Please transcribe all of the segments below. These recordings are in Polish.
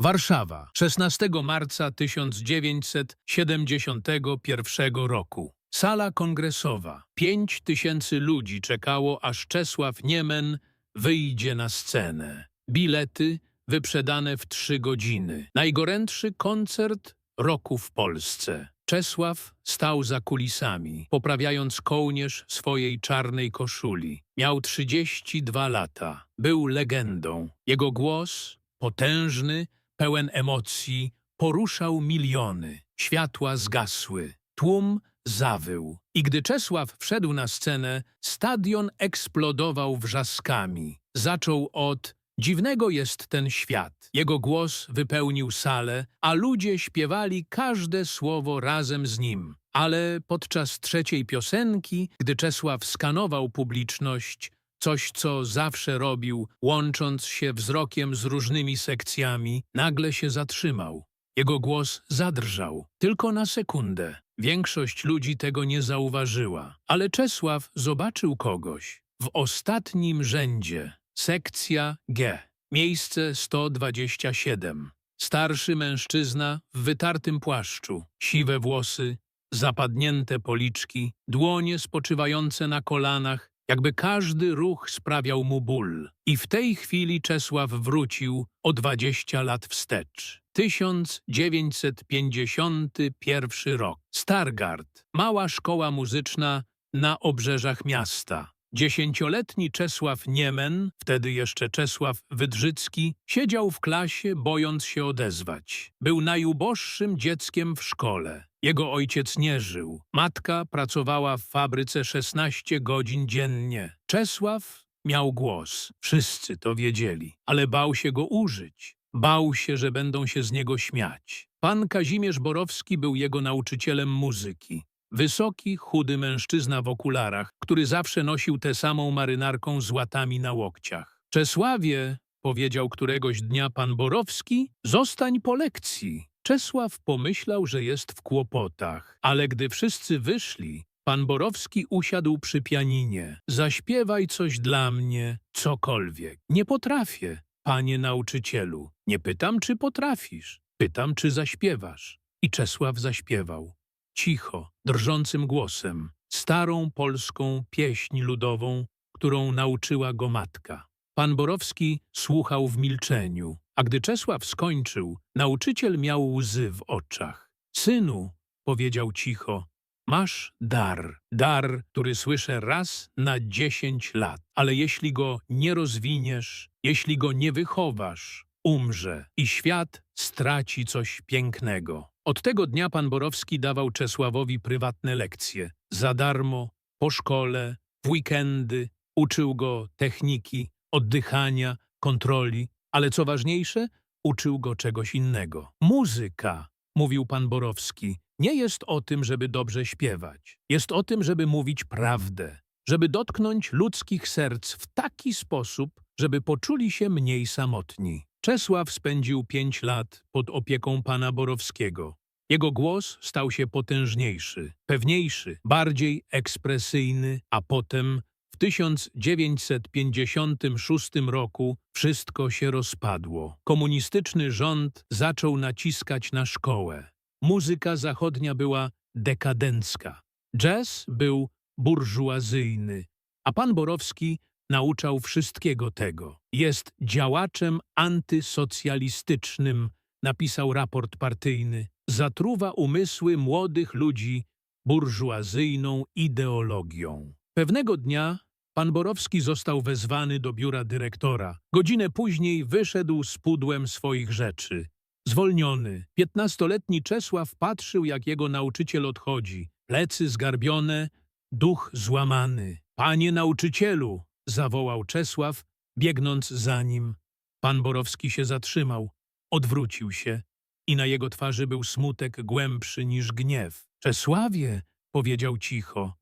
Warszawa, 16 marca 1971 roku. Sala kongresowa. Pięć tysięcy ludzi czekało, aż Czesław Niemen wyjdzie na scenę. Bilety wyprzedane w trzy godziny. Najgorętszy koncert roku w Polsce. Czesław stał za kulisami, poprawiając kołnierz swojej czarnej koszuli. Miał 32 lata. Był legendą. Jego głos, potężny, pełen emocji, poruszał miliony. Światła zgasły. Tłum zawył. I gdy Czesław wszedł na scenę, stadion eksplodował wrzaskami. Zaczął od Dziwnego jest ten świat. Jego głos wypełnił salę, a ludzie śpiewali każde słowo razem z nim. Ale podczas trzeciej piosenki, gdy Czesław skanował publiczność, coś co zawsze robił, łącząc się wzrokiem z różnymi sekcjami, nagle się zatrzymał. Jego głos zadrżał, tylko na sekundę. Większość ludzi tego nie zauważyła, ale Czesław zobaczył kogoś w ostatnim rzędzie. Sekcja G. Miejsce 127. Starszy mężczyzna w wytartym płaszczu, siwe włosy, zapadnięte policzki, dłonie spoczywające na kolanach, jakby każdy ruch sprawiał mu ból. I w tej chwili Czesław wrócił o 20 lat wstecz. 1951 rok. Stargard, mała szkoła muzyczna na obrzeżach miasta. Dziesięcioletni Czesław Niemen, wtedy jeszcze Czesław Wydrzycki, siedział w klasie, bojąc się odezwać. Był najuboższym dzieckiem w szkole. Jego ojciec nie żył. Matka pracowała w fabryce 16 godzin dziennie. Czesław miał głos. Wszyscy to wiedzieli, ale bał się go użyć. Bał się, że będą się z niego śmiać. Pan Kazimierz Borowski był jego nauczycielem muzyki. Wysoki, chudy mężczyzna w okularach, który zawsze nosił tę samą marynarką z łatami na łokciach. Czesławie, powiedział któregoś dnia pan Borowski, zostań po lekcji. Czesław pomyślał, że jest w kłopotach, ale gdy wszyscy wyszli, pan Borowski usiadł przy pianinie. Zaśpiewaj coś dla mnie, cokolwiek. Nie potrafię, panie nauczycielu. Nie pytam, czy potrafisz. Pytam, czy zaśpiewasz. I Czesław zaśpiewał cicho, drżącym głosem, starą polską pieśń ludową, którą nauczyła go matka. Pan Borowski słuchał w milczeniu, a gdy Czesław skończył, nauczyciel miał łzy w oczach. Synu, powiedział cicho, masz dar, dar, który słyszę raz na dziesięć lat, ale jeśli go nie rozwiniesz, jeśli go nie wychowasz, umrze i świat straci coś pięknego. Od tego dnia pan Borowski dawał Czesławowi prywatne lekcje. Za darmo, po szkole, w weekendy. Uczył go techniki, oddychania, kontroli, ale co ważniejsze, uczył go czegoś innego. Muzyka, mówił pan Borowski, nie jest o tym, żeby dobrze śpiewać. Jest o tym, żeby mówić prawdę, żeby dotknąć ludzkich serc w taki sposób, żeby poczuli się mniej samotni. Czesław spędził pięć lat pod opieką pana Borowskiego. Jego głos stał się potężniejszy, pewniejszy, bardziej ekspresyjny, a potem w 1956 roku wszystko się rozpadło. Komunistyczny rząd zaczął naciskać na szkołę. Muzyka zachodnia była dekadencka. Jazz był burżuazyjny, a pan Borowski nauczał wszystkiego tego. Jest działaczem antysocjalistycznym, napisał raport partyjny. Zatruwa umysły młodych ludzi burżuazyjną ideologią. Pewnego dnia pan Borowski został wezwany do biura dyrektora. Godzinę później wyszedł z pudłem swoich rzeczy. Zwolniony, piętnastoletni Czesław patrzył, jak jego nauczyciel odchodzi. Plecy zgarbione, duch złamany. Panie nauczycielu, zawołał Czesław, biegnąc za nim. Pan Borowski się zatrzymał, odwrócił się i na jego twarzy był smutek głębszy niż gniew. Czesławie, powiedział cicho,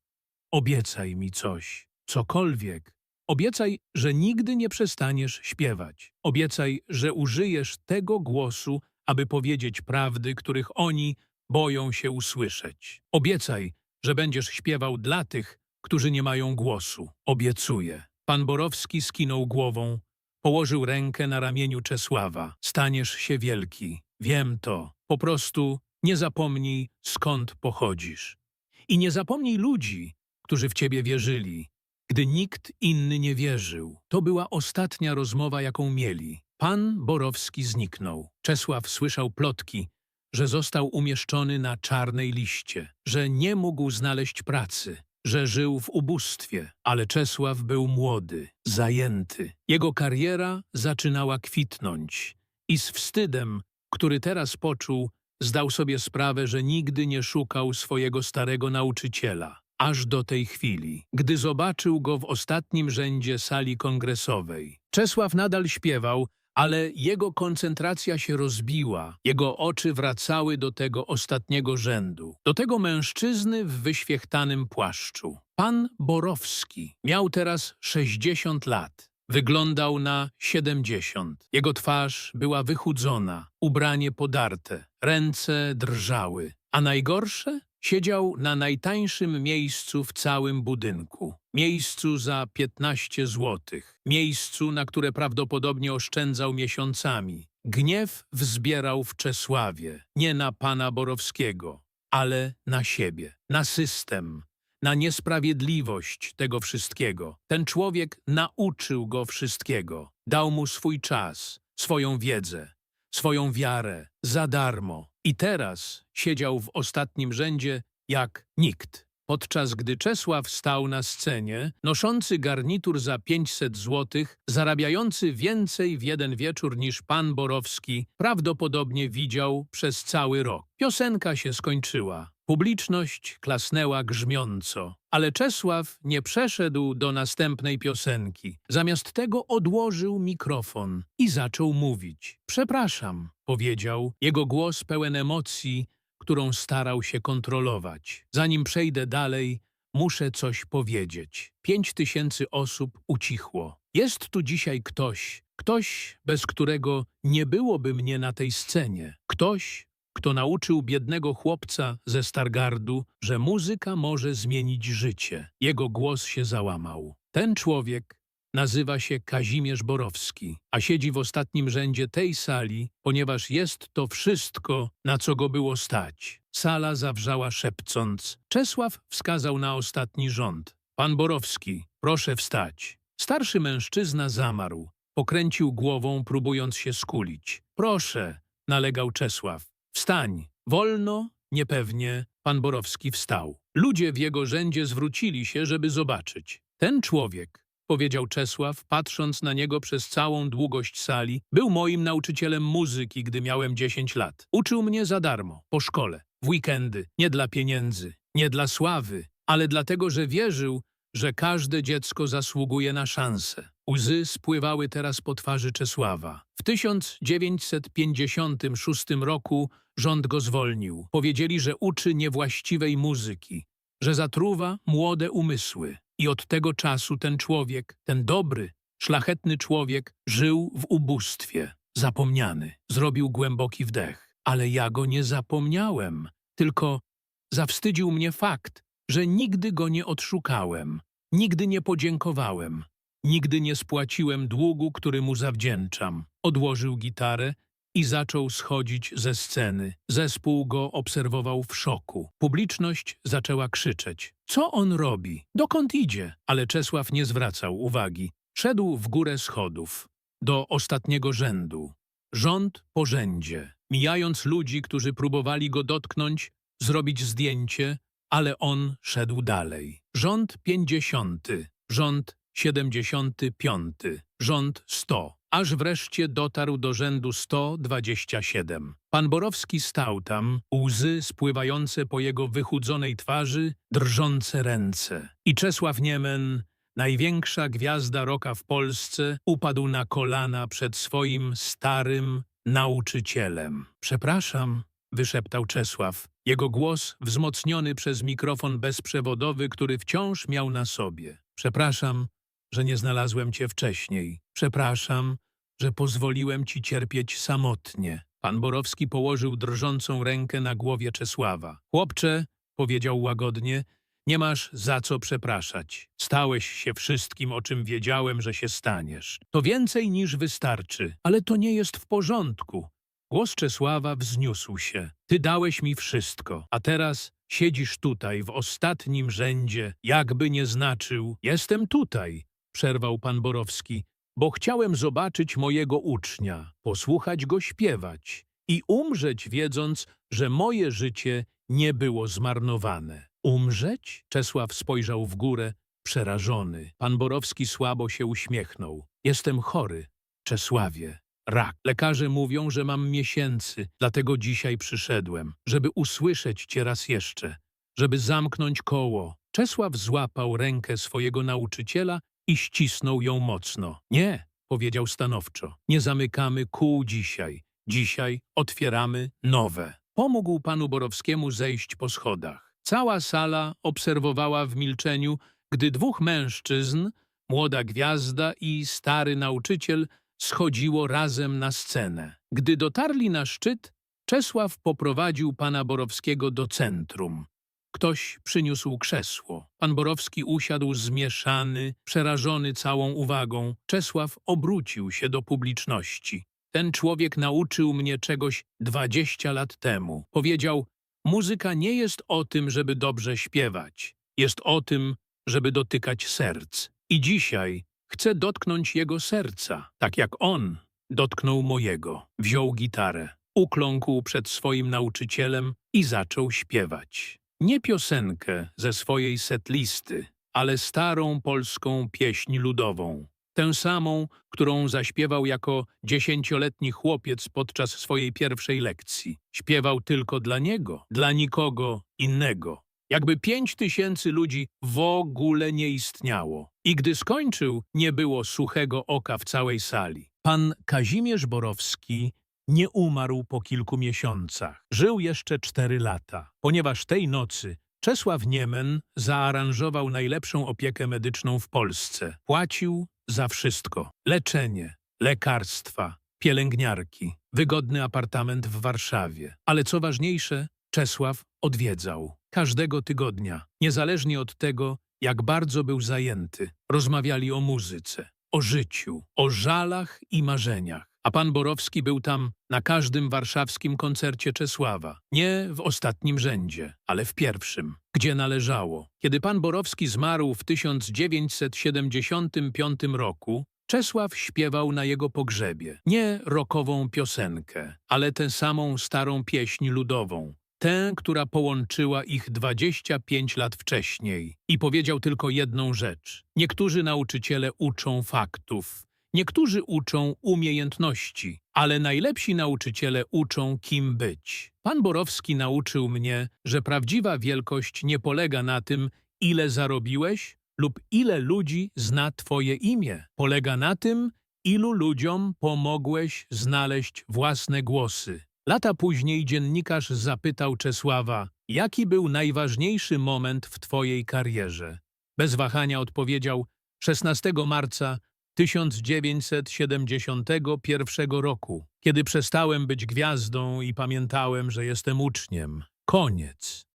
obiecaj mi coś, cokolwiek. Obiecaj, że nigdy nie przestaniesz śpiewać. Obiecaj, że użyjesz tego głosu, aby powiedzieć prawdy, których oni boją się usłyszeć. Obiecaj, że będziesz śpiewał dla tych, którzy nie mają głosu. Obiecuję. Pan Borowski skinął głową, Położył rękę na ramieniu Czesława. Staniesz się wielki. Wiem to. Po prostu nie zapomnij, skąd pochodzisz. I nie zapomnij ludzi, którzy w ciebie wierzyli, gdy nikt inny nie wierzył. To była ostatnia rozmowa, jaką mieli. Pan Borowski zniknął. Czesław słyszał plotki, że został umieszczony na czarnej liście, że nie mógł znaleźć pracy, że żył w ubóstwie, ale Czesław był młody, zajęty. Jego kariera zaczynała kwitnąć i z wstydem, który teraz poczuł, zdał sobie sprawę, że nigdy nie szukał swojego starego nauczyciela, aż do tej chwili, gdy zobaczył go w ostatnim rzędzie sali kongresowej. Czesław nadal śpiewał, ale jego koncentracja się rozbiła, jego oczy wracały do tego ostatniego rzędu, do tego mężczyzny w wyświechtanym płaszczu. Pan Borowski miał teraz 60 lat. Wyglądał na 70. Jego twarz była wychudzona, ubranie podarte, ręce drżały. A najgorsze? Siedział na najtańszym miejscu w całym budynku. Miejscu za 15 złotych. Miejscu, na które prawdopodobnie oszczędzał miesiącami. Gniew wzbierał w Czesławie, nie na pana Borowskiego, ale na siebie, na system, na niesprawiedliwość tego wszystkiego. Ten człowiek nauczył go wszystkiego. Dał mu swój czas, swoją wiedzę, swoją wiarę, za darmo. I teraz siedział w ostatnim rzędzie jak nikt. Podczas gdy Czesław stał na scenie, noszący garnitur za 500 złotych, zarabiający więcej w jeden wieczór niż pan Borowski, prawdopodobnie widział przez cały rok. Piosenka się skończyła. Publiczność klasnęła grzmiąco, ale Czesław nie przeszedł do następnej piosenki. Zamiast tego odłożył mikrofon i zaczął mówić. Przepraszam, powiedział, jego głos pełen emocji, którą starał się kontrolować. Zanim przejdę dalej, muszę coś powiedzieć. Pięć tysięcy osób ucichło. Jest tu dzisiaj ktoś, ktoś, bez którego nie byłoby mnie na tej scenie. Ktoś, kto nauczył biednego chłopca ze Stargardu, że muzyka może zmienić życie. Jego głos się załamał. Ten człowiek nazywa się Kazimierz Borowski, a siedzi w ostatnim rzędzie tej sali, ponieważ jest to wszystko, na co go było stać. Sala zawrzała szepcąc. Czesław wskazał na ostatni rząd. Pan Borowski, proszę wstać. Starszy mężczyzna zamarł. Pokręcił głową, próbując się skulić. Proszę, nalegał Czesław. Wstań. Wolno, niepewnie, pan Borowski wstał. Ludzie w jego rzędzie zwrócili się, żeby zobaczyć. Ten człowiek, powiedział Czesław, patrząc na niego przez całą długość sali, był moim nauczycielem muzyki, gdy miałem 10 lat. Uczył mnie za darmo, po szkole, w weekendy, nie dla pieniędzy, nie dla sławy, ale dlatego, że wierzył, że każde dziecko zasługuje na szansę. Łzy spływały teraz po twarzy Czesława. W 1956 roku rząd go zwolnił. Powiedzieli, że uczy niewłaściwej muzyki, że zatruwa młode umysły. I od tego czasu ten człowiek, ten dobry, szlachetny człowiek, żył w ubóstwie. Zapomniany. Zrobił głęboki wdech. Ale ja go nie zapomniałem, tylko zawstydził mnie fakt, że nigdy go nie odszukałem, nigdy nie podziękowałem, nigdy nie spłaciłem długu, który mu zawdzięczam. Odłożył gitarę i zaczął schodzić ze sceny. Zespół go obserwował w szoku. Publiczność zaczęła krzyczeć. Co on robi? Dokąd idzie? Ale Czesław nie zwracał uwagi. Szedł w górę schodów, do ostatniego rzędu. Rząd po rzędzie. Mijając ludzi, którzy próbowali go dotknąć, zrobić zdjęcie, ale on szedł dalej. Rząd pięćdziesiąty, rząd siedemdziesiąty piąty, rząd sto, aż wreszcie dotarł do rzędu 127. Pan Borowski stał tam, łzy spływające po jego wychudzonej twarzy, drżące ręce. I Czesław Niemen, największa gwiazda roka w Polsce, upadł na kolana przed swoim starym nauczycielem. Przepraszam, wyszeptał Czesław. Jego głos wzmocniony przez mikrofon bezprzewodowy, który wciąż miał na sobie. Przepraszam, że nie znalazłem cię wcześniej. Przepraszam, że pozwoliłem ci cierpieć samotnie. Pan Borowski położył drżącą rękę na głowie Czesława. Chłopcze, powiedział łagodnie, Nie masz za co przepraszać. Stałeś się wszystkim, o czym wiedziałem, że się staniesz. To więcej niż wystarczy, ale to nie jest w porządku. Głos Czesława wzniósł się. Ty dałeś mi wszystko, a teraz siedzisz tutaj w ostatnim rzędzie, jakby nie znaczył. Jestem tutaj, przerwał pan Borowski, bo chciałem zobaczyć mojego ucznia, posłuchać go śpiewać i umrzeć, wiedząc, że moje życie nie było zmarnowane. Umrzeć? Czesław spojrzał w górę, przerażony. Pan Borowski słabo się uśmiechnął. Jestem chory, Czesławie. Rak. Lekarze mówią, że mam miesięcy, dlatego dzisiaj przyszedłem, żeby usłyszeć cię raz jeszcze, żeby zamknąć koło. Czesław złapał rękę swojego nauczyciela i ścisnął ją mocno. Nie, powiedział stanowczo, nie zamykamy kół dzisiaj. Dzisiaj otwieramy nowe. Pomógł panu Borowskiemu zejść po schodach. Cała sala obserwowała w milczeniu, gdy dwóch mężczyzn, młoda gwiazda i stary nauczyciel, schodziło razem na scenę. Gdy dotarli na szczyt, Czesław poprowadził pana Borowskiego do centrum. Ktoś przyniósł krzesło. Pan Borowski usiadł zmieszany, przerażony całą uwagą. Czesław obrócił się do publiczności. Ten człowiek nauczył mnie czegoś dwadzieścia lat temu. Powiedział, muzyka nie jest o tym, żeby dobrze śpiewać. Jest o tym, żeby dotykać serc. I dzisiaj chcę dotknąć jego serca, tak jak on dotknął mojego. Wziął gitarę, ukląkł przed swoim nauczycielem i zaczął śpiewać. Nie piosenkę ze swojej setlisty, ale starą polską pieśń ludową. Tę samą, którą zaśpiewał jako dziesięcioletni chłopiec podczas swojej pierwszej lekcji. Śpiewał tylko dla niego, dla nikogo innego. Jakby pięć tysięcy ludzi w ogóle nie istniało. I gdy skończył, nie było suchego oka w całej sali. Pan Kazimierz Borowski nie umarł po kilku miesiącach. Żył jeszcze cztery lata, ponieważ tej nocy Czesław Niemen zaaranżował najlepszą opiekę medyczną w Polsce. Płacił za wszystko. Leczenie, lekarstwa, pielęgniarki, wygodny apartament w Warszawie. Ale co ważniejsze, Czesław odwiedzał każdego tygodnia, niezależnie od tego, jak bardzo był zajęty. Rozmawiali o muzyce, o życiu, o żalach i marzeniach. A pan Borowski był tam na każdym warszawskim koncercie Czesława. Nie w ostatnim rzędzie, ale w pierwszym, gdzie należało. Kiedy pan Borowski zmarł w 1975 roku, Czesław śpiewał na jego pogrzebie. Nie rokową piosenkę, ale tę samą starą pieśń ludową. Tę, która połączyła ich 25 lat wcześniej. I powiedział tylko jedną rzecz. Niektórzy nauczyciele uczą faktów, niektórzy uczą umiejętności, ale najlepsi nauczyciele uczą, kim być. Pan Borowski nauczył mnie, że prawdziwa wielkość nie polega na tym, ile zarobiłeś lub ile ludzi zna twoje imię. Polega na tym, ilu ludziom pomogłeś znaleźć własne głosy. Lata później dziennikarz zapytał Czesława, jaki był najważniejszy moment w twojej karierze. Bez wahania odpowiedział 16 marca 1971 roku, kiedy przestałem być gwiazdą i pamiętałem, że jestem uczniem. Koniec.